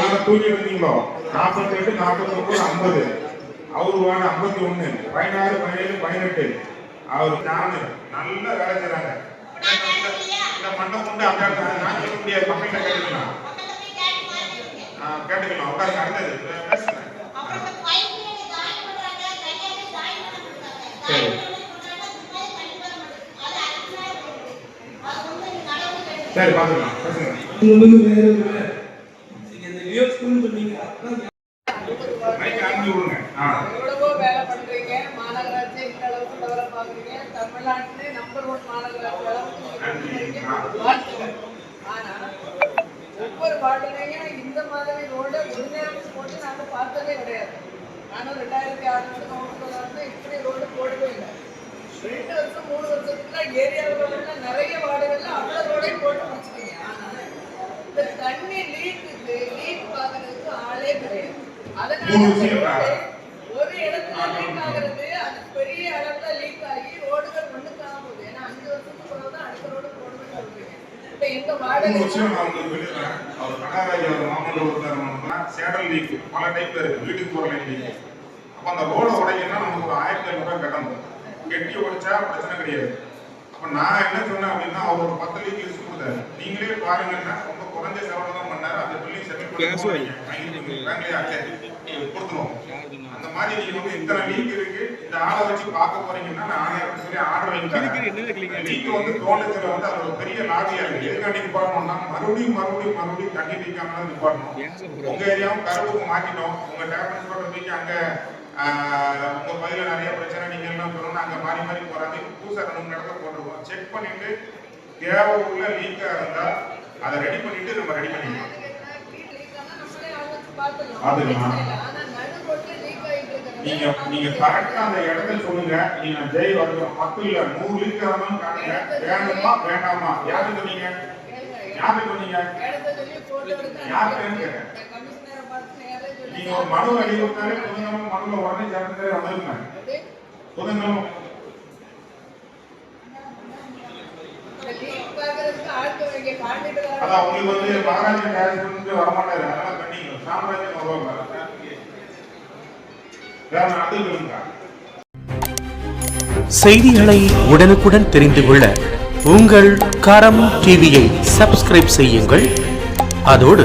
அந்த தூங்கி இருந்தீங்களோ நாற்பத்தி எட்டு நாற்பத்தி அவரு வாங்க ஐம்பத்தி ஒண்ணு பதினாறு பதினேழு பதினெட்டு. அவர் நாலு. நல்லா வேலை இந்த மண்டபம் கொண்டு அப்படியே நான் சொல்ல முடியாது. கேட்டுக்கலாம். உட்காந்து அடுத்தது. பேசுறேன் அளவுக்கு டெவலப் ஆகுறீங்க தமிழ்நாட்டிலே நம்பர் ஒன் மாநகராட்சி அளவுக்கு. ஆனா ஒவ்வொரு வார்டுலையும் இந்த மாதிரி ரோடு ஒரு நேரம் போட்டு நாங்க பார்த்ததே கிடையாது. நானும் ரெண்டாயிரத்தி வந்து இப்படி ரோடு போடவே இல்லை ரெண்டு வருஷம் மூணு ஏரியாவில் உள்ள நிறைய வார்டுகள்ல அவ்வளவு ரோடையும் போட்டு முடிச்சிட்டீங்க ஆனா இந்த தண்ணி லீக்குக்கு லீக் பார்க்கறதுக்கு ஆளே கிடையாது. அதனால ரோடு ஒரு இடத்துல லீக் ஆகுறது அது பெரிய அளவுல லீக் ஆகி ரோடுகள் ஒண்ணுக்கு ஆகுது ஏன்னா அஞ்சு வருஷத்துக்கு பிறகு தான் அடுத்த ரோடு போடணும்னு சொல்றீங்க. இப்ப எங்க மூணு வாடகை விஷயம் நான் உங்களுக்கு சொல்லிடுறேன். அவர் கனகராஜ் அவர் மாமல்ல ஒருத்தர் சேடல் லீக் பல டைப்ல இருக்கு. வீட்டுக்கு போற லைன் லீக் அப்ப அந்த ரோட உடைக்கணும்னா நமக்கு ஒரு ஆயிரத்தி ஐநூறு ரூபாய் கட்டணும். கெட்டி உடைச்சா பிரச்சனை கிடையாது. அப்ப நான் என்ன சொன்னேன் அப்படின்னா அவர் ஒரு பத்து லீக் லிஸ்ட் கொடுத்தாரு. நீங்களே பாருங்கன்னா ரொம்ப குறைஞ்ச செலவு தான் பண்ணாரு. அந்த பில்டிங் செட்டில் பண்ணி கொடுத்துருவோம். அந்த மாதிரி நீங்க வந்து இத்தனை லீக் இருக்கு? இந்த ஆளை வச்சு பார்க்க போறீங்கன்னா நான் ஆயிரம் சொல்லி ஆர்டர் வாங்கிக்கிறேன் லீக் வந்து தோட்டத்துல வந்து அது ஒரு பெரிய லாபியா இருக்கு. எதுக்காண்டி நிப்பாட்டணும்னா மறுபடியும் மறுபடியும் மறுபடியும் தண்ணி நிக்காம நிப்பாட்டணும் உங்க ஏரியாவும் கருவுக்கு மாத்திட்டோம். உங்க டேப் இன்ஸ்பெக்டர் போய் அங்க ஆஹ், உங்க பகுதியில நிறைய பிரச்சனை நீங்க எல்லாம் பண்ணணும் அங்க மாறி மாறி போறாங்க இப்ப புதுசா ரெண்டு இடத்துல போட்டுருவோம். செக் பண்ணிட்டு தேவை உள்ள லீக்கா இருந்தா அதை ரெடி பண்ணிட்டு நம்ம ரெடி பண்ணிக்கலாம். பாத்துக்கலாம். நீங்க நீங்க கரெக்டா அந்த இடத்துல சொல்லுங்க. நீங்க ஜெய் வரணும். பத்து இல்ல நூறு லிட்டர் இருந்தாலும் காட்டுங்க. வேணுமா வேண்டாமா? யாரு சொன்னீங்க? யாரு சொன்னீங்க? நீங்க ஒரு மனு அடிவிட்டாலே புதன்கிழமை மனுல உடனே ஜனத்தே வந்துருங்க புதன்கிழமை அதான் உங்களுக்கு வந்து மகாராஜா வரமாட்டாரு. அதனால பண்ணீங்க சாம்ராஜ்யம் வருவாங்க வேற அது செய்திகளை உடனுக்குடன் தெரிந்து கொள்ள உங்கள் கரம் டிவியை சப்ஸ்கிரைப் செய்யுங்கள். அதோடு